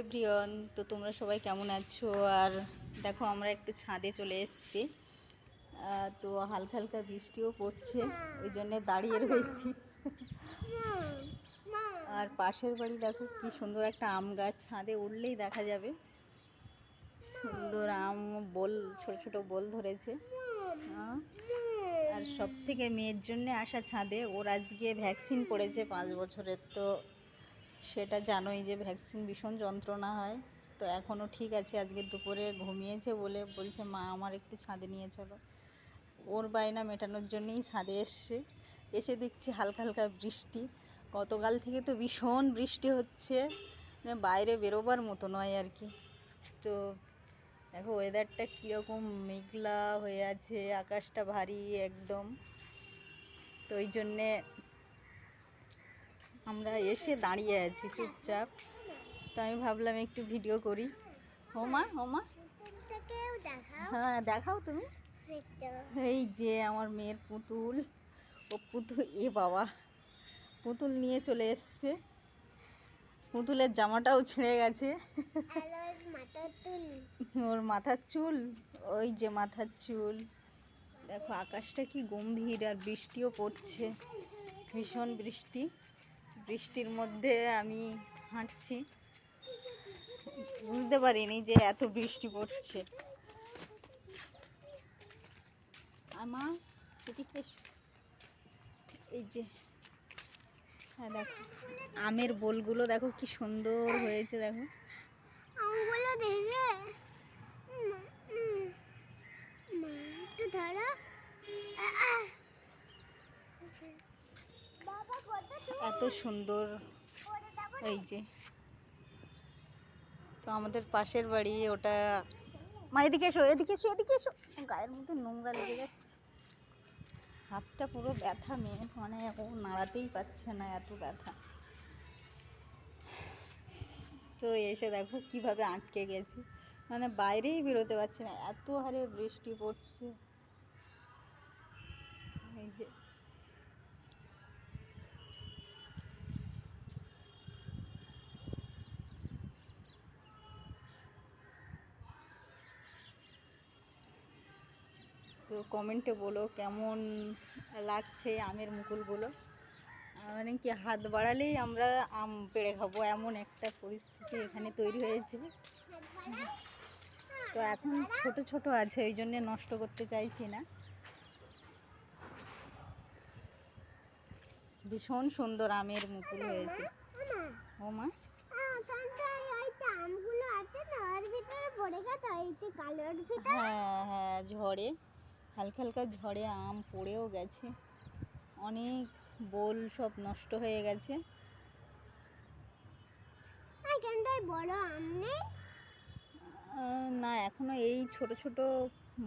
Everyone তো তোমরা সবাই কেমন আছো? আর দেখো, আমরা একটু ছাদে চলে এসেছি। তো হালকা হালকা বৃষ্টিও পড়ছে, ওই জন্য দাঁড়িয়ে রয়েছি। আর পাশের বাড়ি দেখো, কি সুন্দর একটা আম গাছ। ছাদে উঠলেই দেখা যাবে। সুন্দর আম, বোল, ছোট ছোট বোল ধরেছে। আর সব থেকে মেয়ের জন্যে আসা ছাদে, ওর আজকে ভ্যাকসিন পড়েছে পাঁচ বছরের। তো সেটা জানোই যে ভ্যাকসিন ভীষণ যন্ত্রণা হয়। তো এখনও ঠিক আছে, আজকে দুপুরে ঘুমিয়েছে বলে বলছে, মা, আমার একটু ছাদে নিয়ে চলো। ওর বায়না মেটানোর জন্যই ছাদে এসছে। এসে দেখছি হালকা হালকা বৃষ্টি। গতকাল থেকে তো ভীষণ বৃষ্টি হচ্ছে। মানে বাইরে বেরোবার মতো নয় আর কি। তো দেখো ওয়েদারটা কীরকম মেঘলা হয়ে আছে, আকাশটা ভারী একদম। তো ওই জন্যে আমরা এসে দাঁড়িয়ে আছি চুপচাপ। তো আমি ভাবলাম একটু ভিডিও করি। হোমা হোমা। হ্যাঁ দেখাও তুমি। এই যে আমার মেয়ের পুতুল। ও পুতুল, এ বাবা। পুতুল নিয়ে চলে এসছে। পুতুলের জামাটাও ছিঁড়ে গেছে। ওর মাথার চুল, ওই যে মাথার চুল। দেখো, আকাশটা কি গম্ভীর আর বৃষ্টিও পড়ছে। ভীষণ বৃষ্টি। বৃষ্টির মধ্যে আমি হাঁটছি। বুঝতে পারিনি যে এত বৃষ্টি পড়ছে। আমা এদিকে এসো। এই যে হ্যাঁ দেখো। আমের বোলগুলো দেখো কি সুন্দর হয়েছে, দেখো। আমগুলো এত সুন্দর। এই যে। তো আমাদের পাশের বাড়ি ওটা মা, এদিকে এসো এদিকে এসো এদিকে এসো। গায়ের মধ্যে নোংরা লেগে যাচ্ছে। হাতটা পুরো ব্যথা মেয়ে মানে ও নাড়াতেই পাচ্ছে না এত ব্যথা। তো এসে দেখো কীভাবে আটকে গেছি। মানে বাইরেই বেরোতে পারছি না, এত হারে বৃষ্টি পড়ছে। এই যে। তো কমেন্টে বলো কেমন লাগছে আমের মুকুলগুলো মানে কি হাত বাড়ালেই আমরা আম পেড়ে খাব এমন একটা পরিস্থিতি এখানে তৈরি হয়েছে। তো এখন ছোট ছোট আছে, ওই জন্যে নষ্ট করতে চাইছি না। ভীষণ সুন্দর আমের মুকুল হয়েছে। ও মা। হ্যাঁ হ্যাঁ ঝড়ে। হালকা হালকা ঝড়ে আম পড়েও গেছে। অনেক বোল সব নষ্ট হয়ে গেছে। ওইখানটায় বড় আম নেই? না এখনও এই ছোট ছোট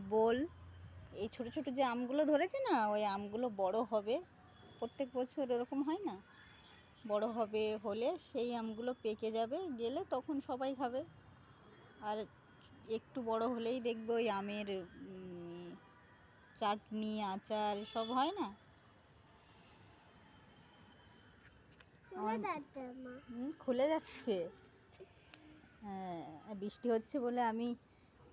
বোল এই ছোট ছোট যে আমগুলো ধরেছে না ওই আমগুলো বড় হবে। প্রত্যেক বছর এরকম হয় না? বড় হবে হলে সেই আমগুলো পেকে যাবে গেলে তখন সবাই খাবে। আর একটু বড় হলেই দেখবে ওই আমের চাটনি আচার সব হয় না? খুলে যাচ্ছে হ্যাঁ বৃষ্টি হচ্ছে বলে আমি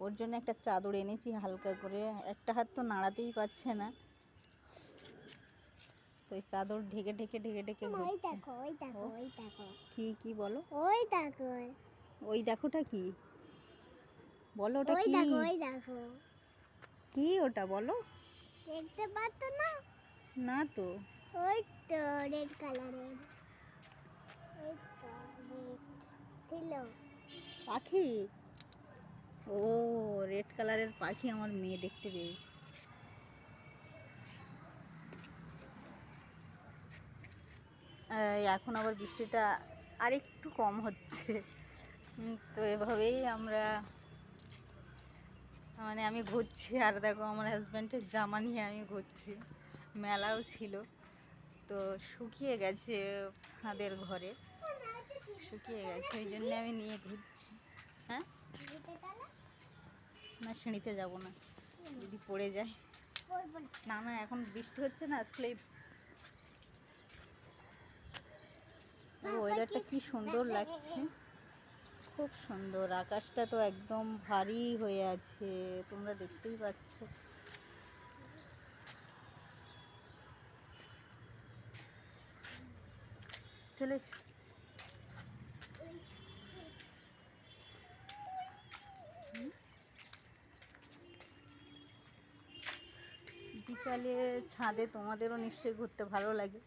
ওর জন্য একটা চাদর এনেছি হালকা করে। একটা হাত তো নাড়াতেই পারছে না। তো ওই চাদর ঢেকে ঢেকে ঢেকে ঢেকে কি কি বলো? ওই দেখো। ওই দেখোটা কি? বলো ওটা কি? কি ওটা বলো? দেখতে পাচ্ছ না? না তো। ওই তো রেড কালারের ওই তো ছিল। পাখি? ও রেড কালারের পাখি আমার মেয়ে দেখতে পেয়েছে। এই এখন আবার বৃষ্টিটা আরেকটু কম হচ্ছে। তো এভাবেই আমরা মানে আমি ঘুরছি, আর দেখো আমার হাজব্যান্ডের জামা নিয়ে আমি ঘুরছি। মেলাও ছিল। তো শুকিয়ে গেছে ছাদের ঘরে। শুকিয়ে গেছে, ওই জন্য আমি নিয়ে ঘুরছি। হ্যাঁ? না, সিঁড়িতে যাব না। যদি পড়ে যায়। না না, এখন বৃষ্টি হচ্ছে না স্লিপ ওয়েদারটা কি সুন্দর লাগছে। খুব সুন্দর। আকাশটা তো একদম ভারী হয়ে আছে, তোমরা দেখতেই পাচ্ছ। চলে বিকালে ছাদে তোমাদেরও নিশ্চয়ই ঘুরতে ভালো লাগে।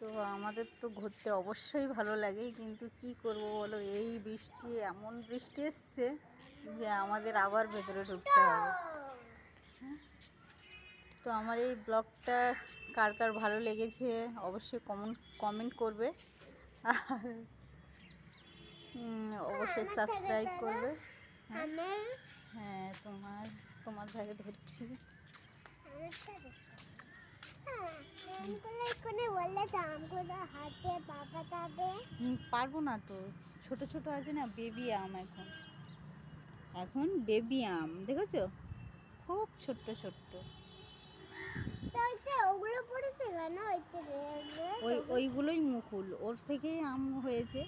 তো আমাদের তো ঘুরতে অবশ্যই ভালো লাগে কিন্তু কি করব বলো? এই বৃষ্টি এমন বৃষ্টি এসছে যে আমাদের আবার ভেতরে ঢুকতে হবে। তো আমার এই ব্লগটা কার কার ভালো লেগেছে অবশ্যই কমেন্ট কমেন্ট করবে। আর অবশ্যই সাবস্ক্রাইব করবে। হ্যাঁ? তোমার তোমার ভাগে ধরছি হ্যাঁ, আমগুলো এক্ষুনি বললে তো আমগুলো হাতে পাকাতে হুম, পারব না তো। ছোট ছোট আছে না বেবি আম এখন। এখন বেবি আম দেখেছ? খুব ছোট্ট ছোট্ট। ওই ওইগুলোই মুকুল ওর থেকেই আম হয়েছে।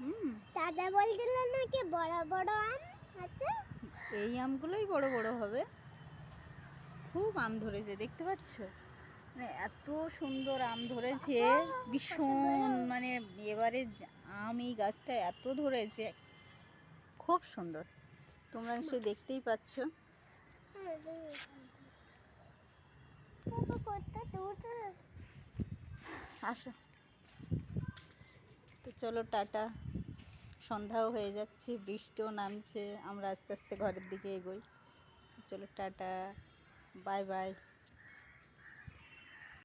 হুম। দাদা বলছিল নাকি বড় বড় আম আছে? এই আমগুলোই বড় বড় হবে। খুব আম ধরেছে, দেখতে পাচ্ছ? মানে এত সুন্দর আম ধরেছে, ভীষণ মানে এবারে আম এই গাছটা এত ধরেছে, খুব সুন্দর। তোমরা নিশ্চয়ই দেখতেই পাচ্ছ। আসো। তো চলো টাটা। সন্ধ্যাও হয়ে যাচ্ছে, বৃষ্টিও নামছে, আমরা আস্তে আস্তে ঘরের দিকে এগোই। চলো টাটা। Bye bye